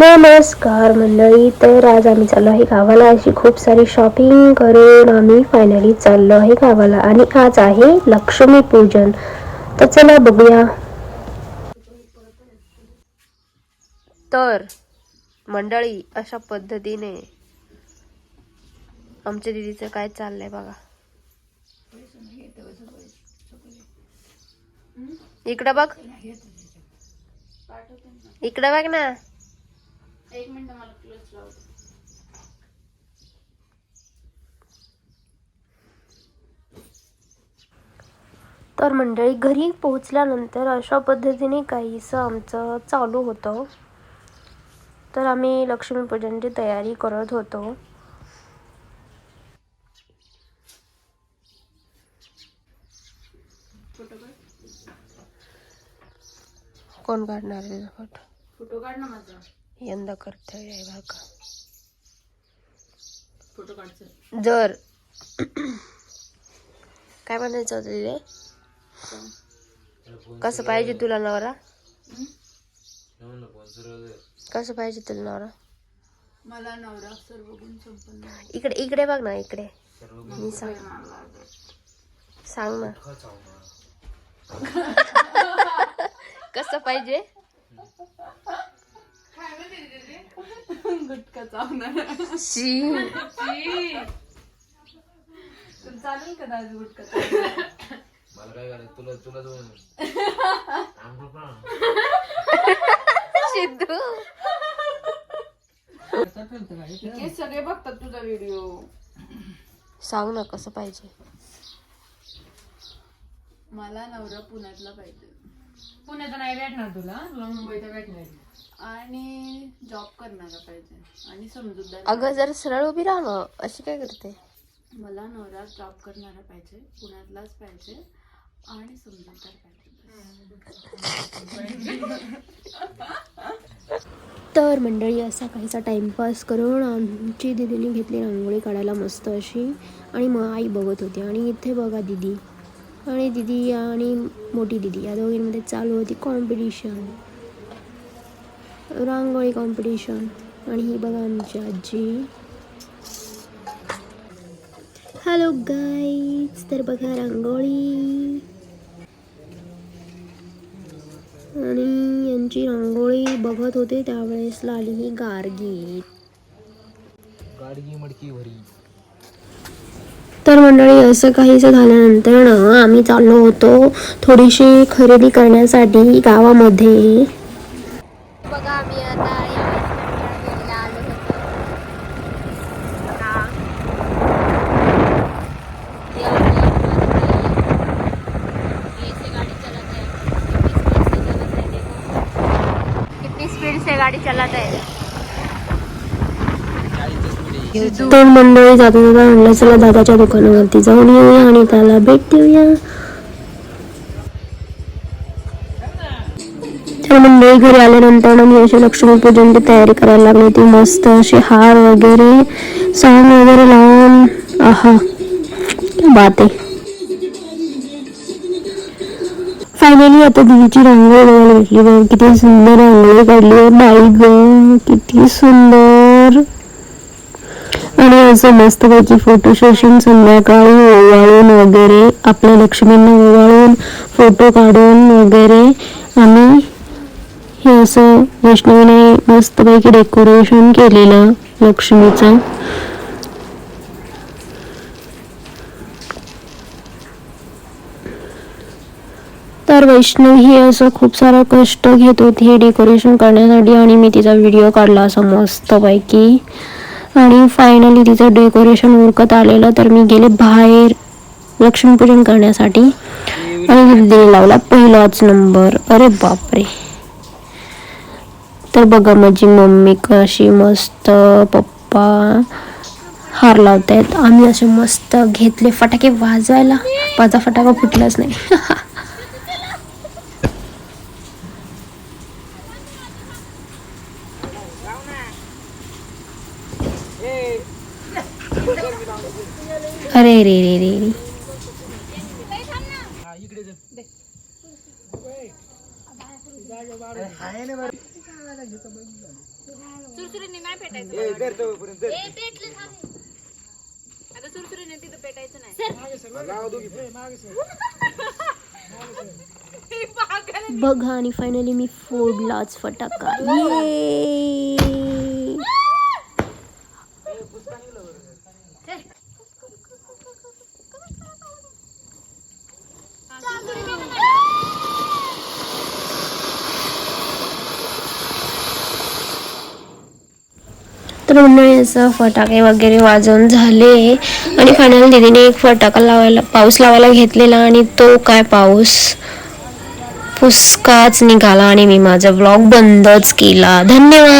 नमस्कार मंडळी तर आज आम्ही चाललो आहे गावाला. अशी खूप सारी शॉपिंग करून आम्ही फायनली चाललो आहे गावाला. आणि आज आहे लक्ष्मी पूजन. तर चला बघूया. तर मंडळी अशा पद्धतीने आमच्या दिदीचं काय चाललंय बघा. इकडं बघ. इकडं बघ ना. तर मंडळी घरी पोहोचल्यानंतर अशा पद्धतीने काहीसं आमचं चालू होतं. तर आम्ही लक्ष्मीपूजनची तयारी करत होतो. कोण काढणार आहे? फोटो. फोटो काढ ना माझा. यंदा कर्तव्य आहे बघा जर. काय म्हणायचं होतं तिथे कसं पाहिजे तुला नवरा? कसं पाहिजे तुला नवरा? मला नवरा सर बघून संपन्न. इकडे इकडे बघ ना इकडे. मी सांग. सांग ना. कसं पाहिजे? गुटखा चावणार. शी. तुला चालेल का दादा गुटखा चावणार? मला काय करायचं? तुला तुला दोन आंघोळ पण सिद्धू. हे सगळे बघतात तुझा व्हिडिओ सांग ना कसं पाहिजे. मला नवरा पुण्यातला पाहिजे. पुण्याचा नाही भेटणार तुला. तुला मुंबईचा भेटणार. आणि जॉब करणारा पाहिजे. आणि समजूतदार अगं जर सरळ उभी राहा ना अशी काय करते? मला नवरा जॉब करणारा पाहिजे. पुण्यातलाच पाहिजे. आणि समजूतदार पाहिजे. तर मंडळी असा काहीसा टाइमपास करून आमची दिदीने घेतली रांगोळी काढायला मस्त अशी. आणि मग आई बघत होती. आणि इथे बघा दिदी. आणि दिदी आणि मोठी दिदी या दोघींमध्ये चालू होती कॉम्पिटिशन रांगोळी कॉम्पिटिशन आणि ही बघा आमची आजी. हॅलो गाईज तर बघा रांगोळी. आणि यांची रांगोळी बघत होते त्यावेळेस लाली ही गार्गी. गाडगी मडकी भरी. तर मंडळी असं काहीसं झाल्यानंतर ना आम्ही चाललो होतो थोडीशी खरेदी करण्यासाठी गावामध्ये. बघा आम्ही आता गाड़ी चलाता है तर मंडळी जाता जाता म्हणलं चला दादाच्या दुकानावरती जाऊन येऊया आणि त्याला भेट देऊया. तर मंडळी घरी आल्यानंतर मी अशी लक्ष्मीपूजनची तयारी करायला लागली. होती मस्त असे हार वगैरे सॉंग वगैरे लावून आहा बात. आहे फायनली आता दिदीची रांगोळी बघायला भेटली किती सुंदर रांगोळी काढली. बाई ग किती सुंदर. असं मस्तपैकी फोटो सेशन संध्याकाळी ओवाळून वगैरे आपल्या लक्ष्मींना ओवाळून फोटो काढून वगैरे आम्ही हे असं वैष्णवीने मस्तपैकी डेकोरेशन केलेलं लक्ष्मीचं. तर वैष्णव ही असं खूप सारं कष्ट घेत होती हे डेकोरेशन करण्यासाठी आणि मी तिचा व्हिडिओ काढला असं मस्तपैकी आणि फायनली तिचं डेकोरेशन उरकत आलेलं तर मी गेले बाहेर लक्ष्मीपूजन करण्यासाठी. आणि दिदी लावला पहिलाच नंबर अरे बापरे. तर बघा माझी मम्मी कशी मस्त पप्पा हार लावतायत. आम्ही असे मस्त घेतले फटाके वाजवायला. माझा फटाका फुटलाच नाही. अरे रे रे रे रे सुरसुरीने नाही पेटायचं मला वाटतं. ए, पेटलं थांब. अगं सुरसुरीने तिथं पेटायचं नाही बघा आणि फायनली मी फोडलाच फटाका ये तर मंडळी असं फटाके वगैरे वाजवून झाले. आणि फायनल दीदीने एक फटाका लावायला पाऊस लावायला घेतलेला आणि तो काय पाऊस? पुसकाच निघाला आणि मी माझा ब्लॉग बंदच केला. धन्यवाद!